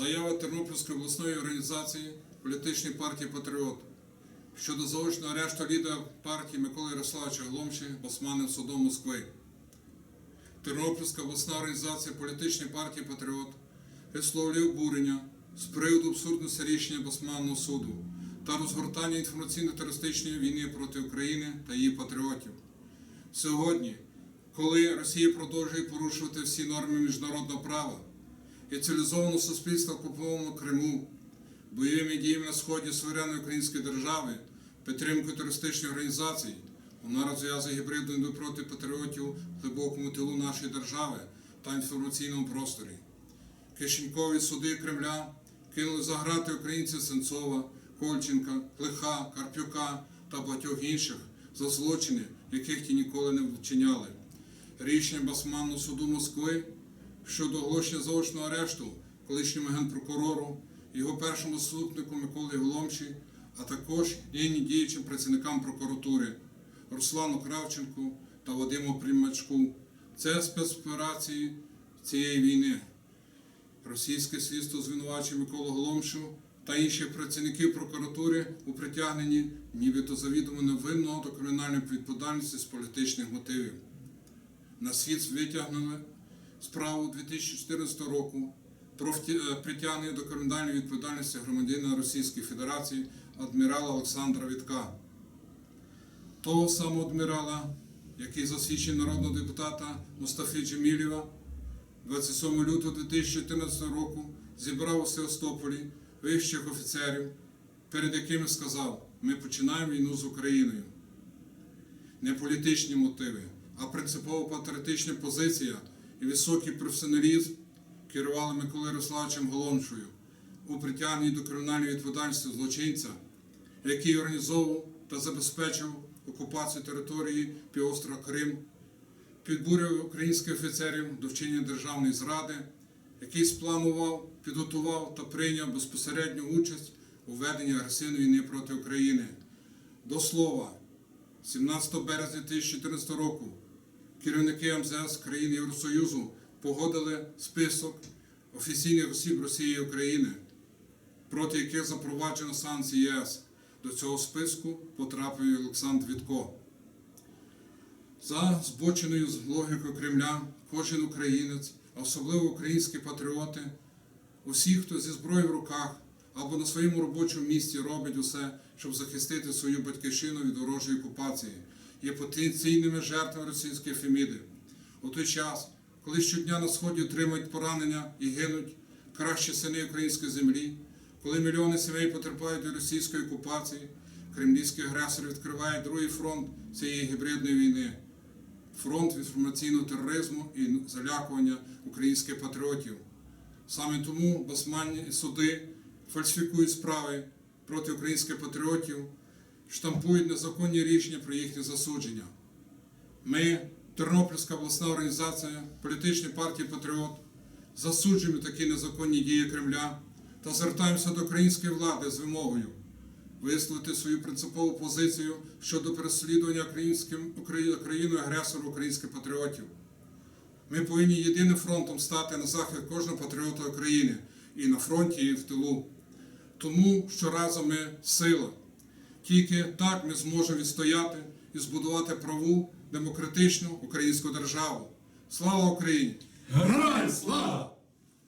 Заява Тернопільської обласної організації політичної партії Патріот щодо заочного арешту лідера партії Миколи Ярославовича Гломші Басманним судом Москви. Тернопільська обласна організація політичної партії Патріот висловлює обурення з приводу абсурдності рішення Басманного суду та розгортання інформаційно-терористичної війни проти України та її патріотів. Сьогодні, коли Росія продовжує порушувати всі норми міжнародного права і цивілізованого суспільства в окупованому Криму, бойовими діями на сході суверенної української держави, підтримкою терористичних організацій, вона розв'язує гібридну війну проти патріотів в глибокому тилу нашої держави та інформаційному просторі. Кишенькові суди Кремля кинули за грати українців Сенцова, Кольченка, Клиха, Карпюка та багатьох інших за злочини, яких ті ніколи не вчиняли. Рішення Басманного суду Москви щодо оголошення заочного арешту колишньому генпрокурору, його першому заступнику Миколі Голомші, а також нині діючим працівникам прокуратури Руслану Кравченку та Вадиму Примачку. Це спецоперації цієї війни. Російське слідство звинувачує Миколу Голомшу та інших працівників прокуратури у притягненні нібито завідомо невинного до кримінальної відповідальності з політичних мотивів. На світ витягнули справу 2014 року про е, притягнення до кримінальної відповідальності громадянина Російської Федерації адмірала Олександра Вітка. Того самого адмірала, який засвідчив народного депутата Мустафі Джемілєва 27 лютого 2014 року зібрав у Севастополі вищих офіцерів, перед якими сказав: ми починаємо війну з Україною. Не політичні мотиви, а принципово патріотична позиція і високий професіоналізм керували Миколою Ярославовичем Голомшою у притягненні до кримінальної відповідальності злочинця, який організовував та забезпечив окупацію території півострова Крим, підбурював українських офіцерів до вчинення державної зради, який спланував, підготував та прийняв безпосередню участь у веденні агресивної війни проти України. До слова, 17 березня 2014 року керівники МЗС країн Євросоюзу погодили список офіційних осіб Росії і України, проти яких запроваджено санкції ЄС. До цього списку потрапив Олександр Вітко. За збоченою логікою Кремля, кожен українець, а особливо українські патріоти, усі, хто зі зброєю в руках або на своєму робочому місці робить усе, щоб захистити свою батьківщину від ворожої окупації, є потенційними жертвами російської феміди. У той час, коли щодня на сході отримують поранення і гинуть кращі сини української землі, коли мільйони сімей потерпають від російської окупації, кремлівський агресор відкриває другий фронт цієї гібридної війни фронт інформаційного тероризму і залякування українських патріотів. Саме тому басманні суди фальсифікують справи проти українських патріотів, штампують незаконні рішення про їхнє засудження. Ми, Тернопільська обласна організація політичної партії Патріот, засуджуємо такі незаконні дії Кремля та звертаємося до української влади з вимогою висловити свою принципову позицію щодо переслідування країною агресору українських патріотів. Ми повинні єдиним фронтом стати на захист кожного патріота України і на фронті, і в тилу. Тому що разом ми сила. Тільки так ми зможемо відстояти і збудувати праву демократичну українську державу. Слава Україні! Героям слава!